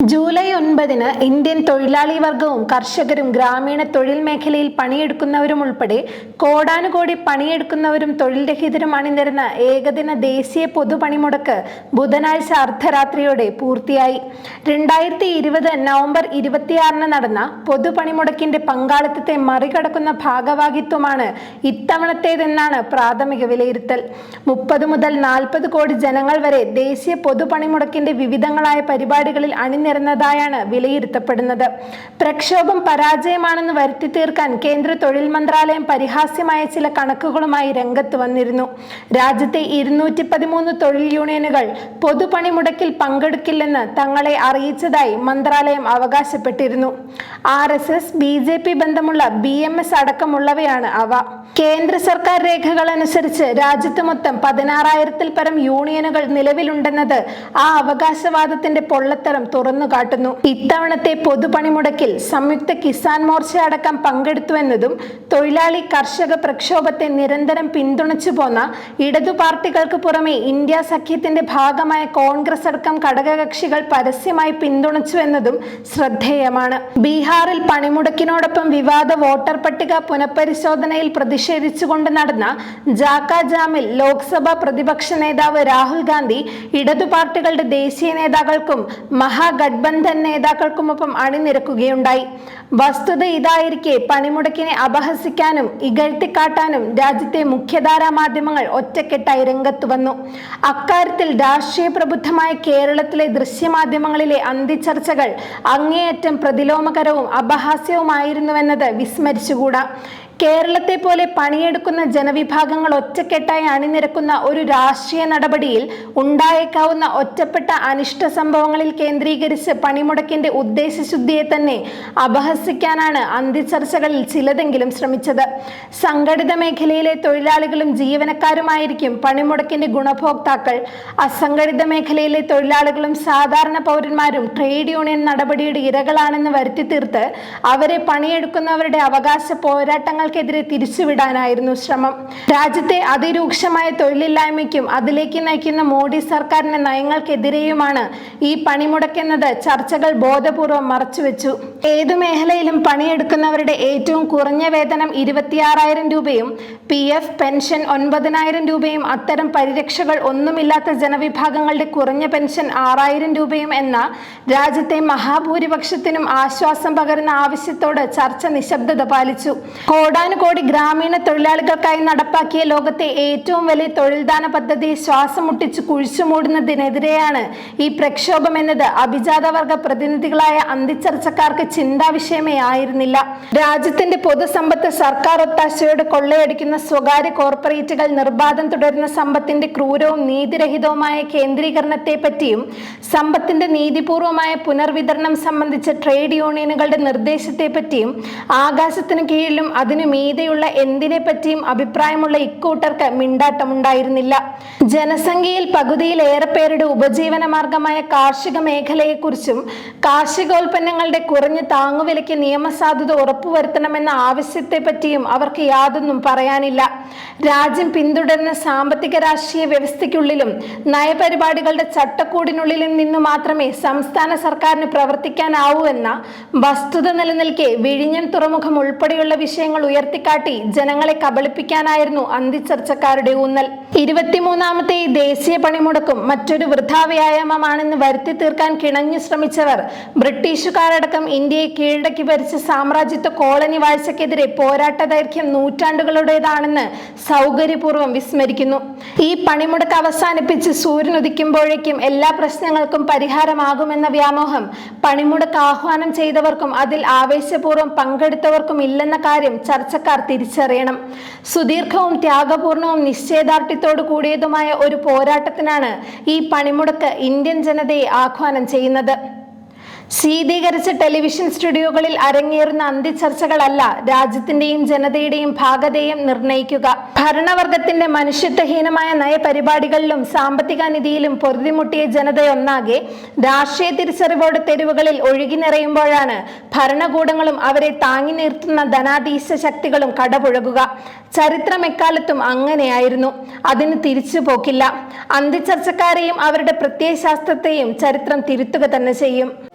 July ഒൻപതിന് Indian തൊഴിലാളി വർഗവും കർഷകരും ഗ്രാമീണ തൊഴിൽ മേഖലയിൽ പണിയെടുക്കുന്നവരും ഉൾപ്പെടെ കോടാനുകോടി പണിയെടുക്കുന്നവരും തൊഴിൽ രഹിതരും അണിനിരുന്ന ഏകദിന ദേശീയ പൊതുപണിമുടക്ക് ബുധനാഴ്ച അർദ്ധരാത്രിയോടെ പൂർത്തിയായി. രണ്ടായിരത്തി ഇരുപത് നവംബർ ഇരുപത്തിയാറിന് നടന്ന പൊതുപണിമുടക്കിന്റെ പങ്കാളിത്തത്തെ മറികടക്കുന്ന ഭാഗവാഹിത്വമാണ് ഇത്തവണത്തേതെന്നാണ് പ്രാഥമിക വിലയിരുത്തൽ. മുപ്പത് മുതൽ നാൽപ്പത് കോടി ജനങ്ങൾ വരെ ദേശീയ പൊതുപണിമുടക്കിന്റെ വിവിധങ്ങളായ പരിപാടികളിൽ അണിനിരന്നതായാണ് വിലയിരുത്തപ്പെടുന്നത്. പ്രക്ഷോഭം പരാജയമാണെന്ന് വരുത്തി തീർക്കാൻ കേന്ദ്ര തൊഴിൽ മന്ത്രാലയം പരിഹാസ്യമായ ചില കണക്കുകളുമായി രംഗത്ത് വന്നിരുന്നു. രാജ്യത്തെ ഇരുന്നൂറ്റി പതിമൂന്ന് തൊഴിൽ യൂണിയനുകൾ പൊതുപണിമുടക്കിൽ പങ്കെടുക്കില്ലെന്ന് തങ്ങളെ അറിയിച്ചതായി മന്ത്രാലയം അവകാശപ്പെട്ടിരുന്നു. R S S B J P ബന്ധമുള്ള ബി എം എസ് അടക്കമുള്ളവയാണ് അവ. കേന്ദ്ര സർക്കാർ രേഖകൾ അനുസരിച്ച് രാജ്യത്ത് മൊത്തം പതിനാറായിരത്തിൽ പരം യൂണിയനുകൾ നിലവിലുണ്ടെന്നത് ആ അവകാശവാദത്തിന്റെ പൊള്ളത്തരം തുറന്നു കാട്ടുന്നു. ഇത്തവണത്തെ പൊതുപണിമുടക്കിൽ സംയുക്ത കിസാൻ മോർച്ച അടക്കം പങ്കെടുത്തുവെന്നതും തൊഴിലാളി കർഷക പ്രക്ഷോഭത്തെ നിരന്തരം പിന്തുണച്ചു പോന്ന ഇടതു പാർട്ടികൾക്ക് പുറമെ ഇന്ത്യ സഖ്യത്തിന്റെ ഭാഗമായ കോൺഗ്രസ് അടക്കം ഘടകകക്ഷികൾ പരസ്യമായി പിന്തുണച്ചുവെന്നതും ശ്രദ്ധേയമാണ്. ബീഹാറിൽ പണിമുടക്കിനോടൊപ്പം വിവാദ വോട്ടർ പട്ടിക പുനഃപരിശോധനയിൽ പ്രതിഷേധിച്ചുകൊണ്ട് നടന്ന ജാക്ക ജാമിൽ ലോക്സഭാ പ്രതിപക്ഷ നേതാവ് രാഹുൽ ഗാന്ധി ഇടതു പാർട്ടികളുടെ ദേശീയ നേതാക്കൾക്കും മഹാഗഡ്ബന്ധൻ നേതാക്കൾക്കുമൊപ്പം അണിനിരക്കുകയുണ്ടായി. വസ്തുത ഇതായിരിക്കെ പണിമുടക്കിനെ അപഹസിക്കാനും ഇകഴ്ത്തിക്കാട്ടാനും രാജ്യത്തെ മുഖ്യധാരാ മാധ്യമങ്ങൾ ഒറ്റക്കെട്ടായി രംഗത്തു വന്നു. അക്കാര്യത്തിൽ രാഷ്ട്രീയ പ്രബുദ്ധമായ കേരളത്തിലെ ദൃശ്യമാധ്യമങ്ങളിലെ അന്തിച്ചർച്ചകൾ അങ്ങേയറ്റം പ്രതിലോമകരവും അപഹാസ്യവുമായിരുന്നുവെന്നത് വിസ്മരിച്ചുകൂടാ. കേരളത്തെ പോലെ പണിയെടുക്കുന്ന ജനവിഭാഗങ്ങൾ ഒറ്റക്കെട്ടായി അണിനിരക്കുന്ന ഒരു രാഷ്ട്രീയ നടപടിയിൽ ഉണ്ടായേക്കാവുന്ന ഒറ്റപ്പെട്ട അനിഷ്ട സംഭവങ്ങളിൽ കേന്ദ്രീകരിച്ച് പണിമുടക്കിന്റെ ഉദ്ദേശശുദ്ധിയെ തന്നെ അപഹസിക്കാനാണ് അന്ത്യചർച്ചകളിൽ ചിലതെങ്കിലും ശ്രമിച്ചത്. സംഘടിത മേഖലയിലെ തൊഴിലാളികളും ജീവനക്കാരുമായിരിക്കും പണിമുടക്കിന്റെ ഗുണഭോക്താക്കൾ. അസംഘടിത മേഖലയിലെ തൊഴിലാളികളും സാധാരണ പൗരന്മാരും ട്രേഡ് യൂണിയൻ നടപടിയുടെ ഇരകളാണെന്ന് വരുത്തി തീർത്ത് അവരെ പണിയെടുക്കുന്നവരുടെ അവകാശ പോരാട്ടങ്ങൾ നയങ്ങൾക്കെതിരെ തിരിച്ചുവിടാനായിരുന്നു ശ്രമം. രാജ്യത്തെ അതിരൂക്ഷമായ തൊഴിലില്ലായ്മയ്ക്കും അതിലേക്ക് നയിക്കുന്ന മോഡി സർക്കാരിന്റെ നയങ്ങൾക്കെതിരെയുമാണ് ഈ പണിമുടക്കെന്നത് ചർച്ചകൾ ബോധപൂർവം മറച്ചുവെച്ചു. ഏതു മേഖലയിലും പണിയെടുക്കുന്നവരുടെ ഏറ്റവും കുറഞ്ഞ വേതനം ഇരുപത്തിയാറായിരം രൂപയും പി എഫ് പെൻഷൻ ഒൻപതിനായിരം രൂപയും അത്തരം പരിരക്ഷകൾ ഒന്നുമില്ലാത്ത ജനവിഭാഗങ്ങളുടെ കുറഞ്ഞ പെൻഷൻ ആറായിരം രൂപയും എന്ന രാജ്യത്തെ മഹാഭൂരിപക്ഷത്തിനും ആശ്വാസം പകരുന്ന ആവശ്യത്തോട് ചർച്ച നിശബ്ദത പാലിച്ചു. കോടാനുകോടി ഗ്രാമീണ തൊഴിലാളികൾക്കായി നടപ്പാക്കിയ ലോകത്തെ ഏറ്റവും വലിയ തൊഴിൽദാന പദ്ധതി ശ്വാസം മുട്ടിച്ച് കുഴിച്ചു മൂടുന്നതിനെതിരെയാണ് ഈ പ്രക്ഷോഭം എന്നത്. അഭിജാതവർഗ പ്രതിനിധികളായ അന്തിച്ചർച്ചക്കാർക്ക് ചിന്താ വിഷയമേ ആയിരുന്നില്ല. രാജ്യത്തിന്റെ പൊതുസമ്പത്ത് സർക്കാർ ഒത്താശയോട് കൊള്ളയടിക്കുന്ന സ്വകാര്യ കോർപ്പറേറ്റുകൾ നിർബാധം തുടരുന്ന സമ്പത്തിന്റെ ക്രൂരവും നീതിരഹിതവുമായ കേന്ദ്രീകരണത്തെ പറ്റിയും സമ്പത്തിന്റെ നീതിപൂർവമായ പുനർവിതരണം സംബന്ധിച്ച ട്രേഡ് യൂണിയനുകളുടെ നിർദ്ദേശത്തെ പറ്റിയും ആകാശത്തിന് കീഴിലും അതിനു മീതെയുള്ള എന്തിനെ പറ്റിയും അഭിപ്രായമുള്ള ഇക്കൂട്ടർക്ക് മിണ്ടാട്ടമുണ്ടായിരുന്നില്ല. ജനസംഖ്യയിൽ പകുതിയിലേറെ പേരുടെ ഉപജീവന മാർഗമായ കാർഷിക മേഖലയെക്കുറിച്ചും കാർഷികോൽപ്പന്നങ്ങളുടെ കുറഞ്ഞ താങ്ങുവിലയ്ക്ക് നിയമസാധുത ഉറപ്പുവരുത്തണമെന്ന ആവശ്യത്തെ പറ്റിയും അവർക്ക് യാതൊന്നും പറയാനില്ല. രാജ്യം പിന്തുടരുന്ന സാമ്പത്തിക രാഷ്ട്രീയ വ്യവസ്ഥയ്ക്കുള്ളിലും നയപരിപാടികളുടെ ചട്ടക്കൂടിനുള്ളിലും നിന്ന് മാത്രമേ സംസ്ഥാന സർക്കാരിന് പ്രവർത്തിക്കാനാവൂ എന്ന വസ്തുത നിലനിൽക്കെ വിഴിഞ്ഞം തുറമുഖം ഉൾപ്പെടെയുള്ള വിഷയങ്ങൾ ഉയർത്തിക്കാട്ടി ജനങ്ങളെ കബളിപ്പിക്കാനായിരുന്നു അന്തിച്ചർച്ചക്കാരുടെ ഊന്നൽ. ഇരുപത്തിമൂന്നാമത്തെ ദേശീയ പണിമുടക്കും മറ്റൊരു വൃദ്ധാ വൃഥാവ്യായാമമാണെന്ന് വരുത്തി തീർക്കാൻ കിണഞ്ഞു ശ്രമിച്ചവർ. ബ്രിട്ടീഷുകാരടക്കം ഇന്ത്യയെ കീഴടക്കി ഭരിച്ച സാമ്രാജ്യത്വ കോളനി വാഴ്ചക്കെതിരെ പോരാട്ട ദൈർഘ്യം നൂറ്റാണ്ടുകളുടേതാണെന്ന് സൗകര്യപൂർവം വിസ്മരിക്കുന്നു. ഈ പണിമുടക്ക് അവസാനിപ്പിച്ച് സൂര്യൻ ഉദിക്കുമ്പോഴേക്കും എല്ലാ പ്രശ്നങ്ങൾക്കും പരിഹാരമാകുമെന്ന വ്യാമോഹം പണിമുടക്ക് ആഹ്വാനം ചെയ്തവർക്കും അതിൽ ആവേശപൂർവം പങ്കെടുത്തവർക്കും ഇല്ലെന്ന കാര്യം ചർച്ചക്കാർ തിരിച്ചറിയണം. സുദീർഘവും ത്യാഗപൂർണവും നിശ്ചയദാർഢ്യത്തോടു കൂടിയതുമായ ഒരു പോരാട്ടത്തിനാണ് ഈ പണിമുടക്ക് ഇന്ത്യൻ ജനതയെ ആഹ്വാനം ചെയ്യുന്നത്. ശീതീകരിച്ച ടെലിവിഷൻ സ്റ്റുഡിയോകളിൽ അരങ്ങേറുന്ന അന്ത്യചർച്ചകളല്ല രാജ്യത്തിന്റെയും ജനതയുടെയും ഭാഗതയും നിർണയിക്കുക. ഭരണവർഗത്തിന്റെ മനുഷ്യത്വഹീനമായ നയപരിപാടികളിലും സാമ്പത്തിക നിധിയിലും പൊറുതിമുട്ടിയ ജനതയൊന്നാകെ രാഷ്ട്രീയ തിരിച്ചറിവോടെ തെരുവുകളിൽ ഒഴുകി നിറയുമ്പോഴാണ് ഭരണകൂടങ്ങളും അവരെ താങ്ങി നിർത്തുന്ന ധനാധീശ ശക്തികളും കടപുഴകുക. ചരിത്രം എക്കാലത്തും അങ്ങനെയായിരുന്നു. അതിന് തിരിച്ചു പോക്കില്ല. അന്ത്യചർച്ചക്കാരെയും അവരുടെ പ്രത്യയശാസ്ത്രത്തെയും ചരിത്രം തിരുത്തുക തന്നെ ചെയ്യും.